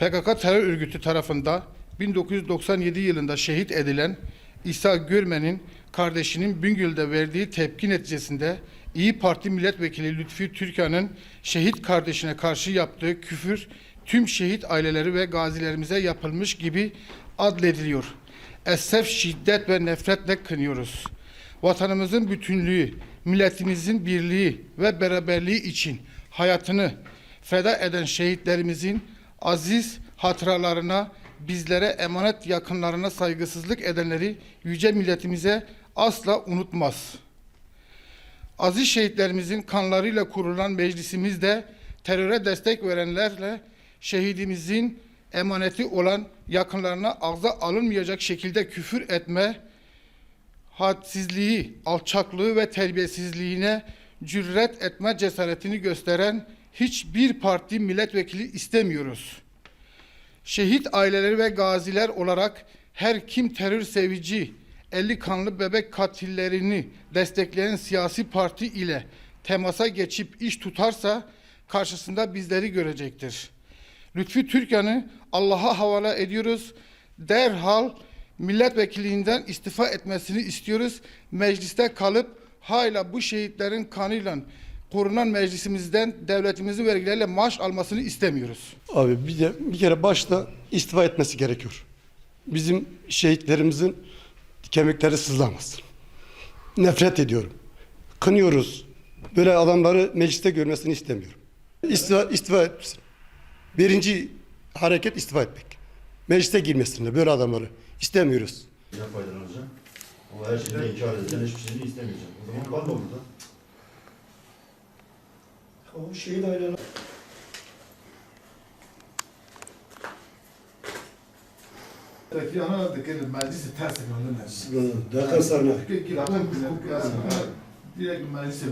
PKK terör örgütü tarafından 1997 yılında şehit edilen İsa Görmen'in kardeşinin Bingöl'de verdiği tepki neticesinde İyi Parti Milletvekili Lütfi Türkan'ın şehit kardeşine karşı yaptığı küfür tüm şehit aileleri ve gazilerimize yapılmış gibi adlediliyor. Esef şiddet ve nefretle kınıyoruz. Vatanımızın bütünlüğü, milletimizin birliği ve beraberliği için hayatını feda eden şehitlerimizin aziz hatıralarına, bizlere emanet yakınlarına saygısızlık edenleri yüce milletimize asla unutmaz. Aziz şehitlerimizin kanlarıyla kurulan meclisimizde teröre destek verenlerle şehidimizin emaneti olan yakınlarına ağza alınmayacak şekilde küfür etme, hadsizliği, alçaklığı ve terbiyesizliğine cüret etme cesaretini gösteren hiçbir parti milletvekili istemiyoruz. Şehit aileleri ve gaziler olarak her kim terör sevici, 50 kanlı bebek katillerini destekleyen siyasi parti ile temasa geçip iş tutarsa karşısında bizleri görecektir. Lütfi Türkan'ı Allah'a havale ediyoruz. Derhal milletvekiliğinden istifa etmesini istiyoruz. Mecliste kalıp hala bu şehitlerin kanıyla korunan meclisimizden devletimizin vergileriyle maaş almasını istemiyoruz. Abi bir de bir kere başta istifa etmesi gerekiyor. Bizim şehitlerimizin kemikleri sızlamasın. Nefret ediyorum. Kınıyoruz. Böyle adamları mecliste görmesini istemiyorum. İstifa, istifa etsin. Birinci hareket istifa etmek. Meclise girmesinler böyle adamları. istemiyoruz. Ya faydalanacağım. Ama her şeyden inkar edeceğim, hiçbir şeyini istemeyeceğim. O zaman kalma burada. O şehit aileler Peki ana dikkat meclisi ters meclis. Dakar sarına. Direkt meclisi